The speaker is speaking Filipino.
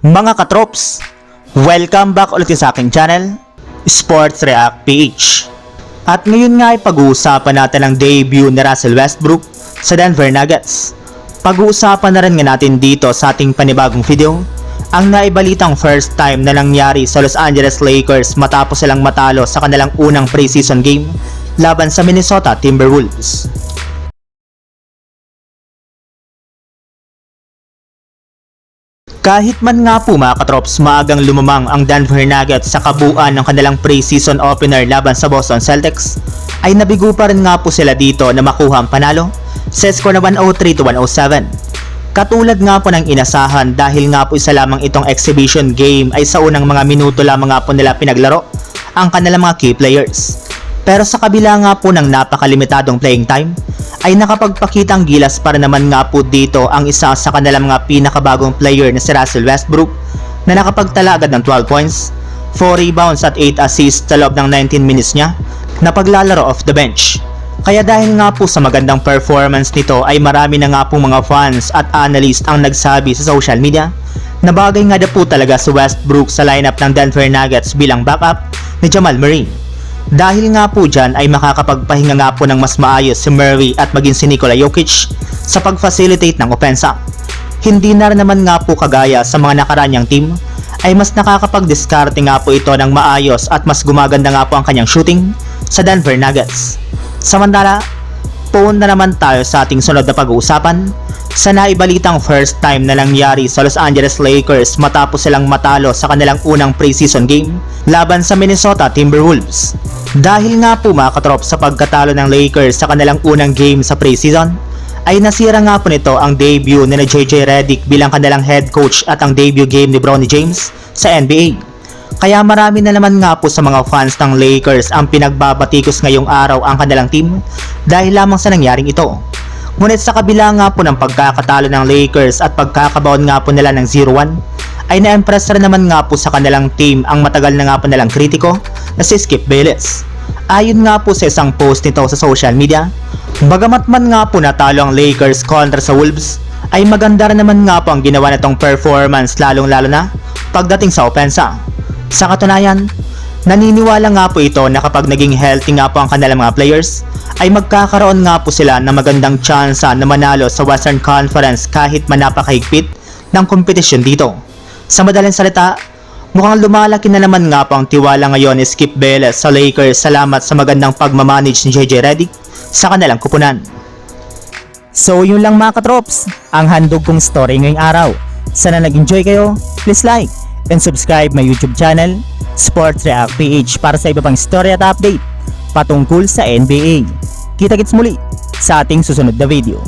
Mga katrops, welcome back ulit sa aking channel, Sports React PH. At ngayon nga ay pag-uusapan natin ang debut ni Russell Westbrook sa Denver Nuggets. Pag-uusapan na rin nga natin dito sa ating panibagong video, ang naibalitang first time na nangyari sa Los Angeles Lakers matapos silang matalo sa kanilang unang preseason game laban sa Minnesota Timberwolves. Kahit man nga po mga katrops maagang lumamang ang Denver Nuggets sa kabuuan ng kanilang preseason opener laban sa Boston Celtics, ay nabigo pa rin nga po sila dito na makuha ang panalo sa score na 103 to 107. Katulad nga po ng inasahan dahil nga po isa lamang itong exhibition game ay sa unang mga minuto lamang nga po nila pinaglaro ang kanilang mga key players. Pero sa kabila nga po ng napakalimitadong playing time, ay nakapagpakita ang gilas para naman nga po dito ang isa sa kanilang mga pinakabagong player na si Russell Westbrook na nakapagtala agad ng 12 points, 4 rebounds at 8 assists sa loob ng 19 minutes niya na paglalaro off the bench. Kaya dahil nga po sa magandang performance nito ay marami na nga po mga fans at analyst ang nagsabi sa social media na bagay nga na po talaga si Westbrook sa lineup ng Denver Nuggets bilang backup ni Jamal Murray. Dahil nga po dyan ay makakapagpahinga nga po ng mas maayos si Murray at maging si Nikola Jokic sa pag-facilitate ng opensa. Hindi na naman nga po kagaya sa mga nakaranyang team ay mas nakakapag-discarte nga po ito ng maayos at mas gumaganda nga po ang kanyang shooting sa Denver Nuggets. Samantala, puun na naman tayo sa ating sunod na pag-uusapan sa naibalitang first time na nangyari sa Los Angeles Lakers matapos silang matalo sa kanilang unang preseason game laban sa Minnesota Timberwolves. Dahil nga po mga katrop sa pagkatalo ng Lakers sa kanilang unang game sa preseason, ay nasira nga po nito ang debut ni na JJ Redick bilang kanilang head coach at ang debut game ni Bronny James sa NBA. Kaya marami na naman nga po sa mga fans ng Lakers ang pinagbabatikos ngayong araw ang kanilang team dahil lamang sa nangyaring ito. Ngunit sa kabila nga po ng pagkakatalo ng Lakers at pagkakabaon nga po nila ng 0-1, ay na-impress rin naman nga po sa kanilang team ang matagal na nga po nilang kritiko na si Skip Bayless. Ayon nga po sa isang post nito sa social media, bagamat man nga po natalo ang Lakers kontra sa Wolves, ay maganda rin naman nga po ang ginawa nitong performance lalong lalo na pagdating sa opensa. Sa katunayan, naniniwala nga po ito na kapag naging healthy nga po ang kanilang mga players, ay magkakaroon nga po sila ng magandang tsansa na manalo sa Western Conference kahit manapakahigpit ng kompetisyon dito. Sa madaling salita, mukhang lumalaki na naman nga po ang tiwala ngayon ni Skip Bayless sa Lakers salamat sa magandang pagmamanage ni JJ Redick sa kanilang kupunan. So yun lang mga katrops, ang handog kong story ngayong araw. Sana nag-enjoy kayo, please like and subscribe my YouTube channel, Sports React PH para sa iba pang story at update patungkol sa NBA. Kita-kits muli sa ating susunod na video.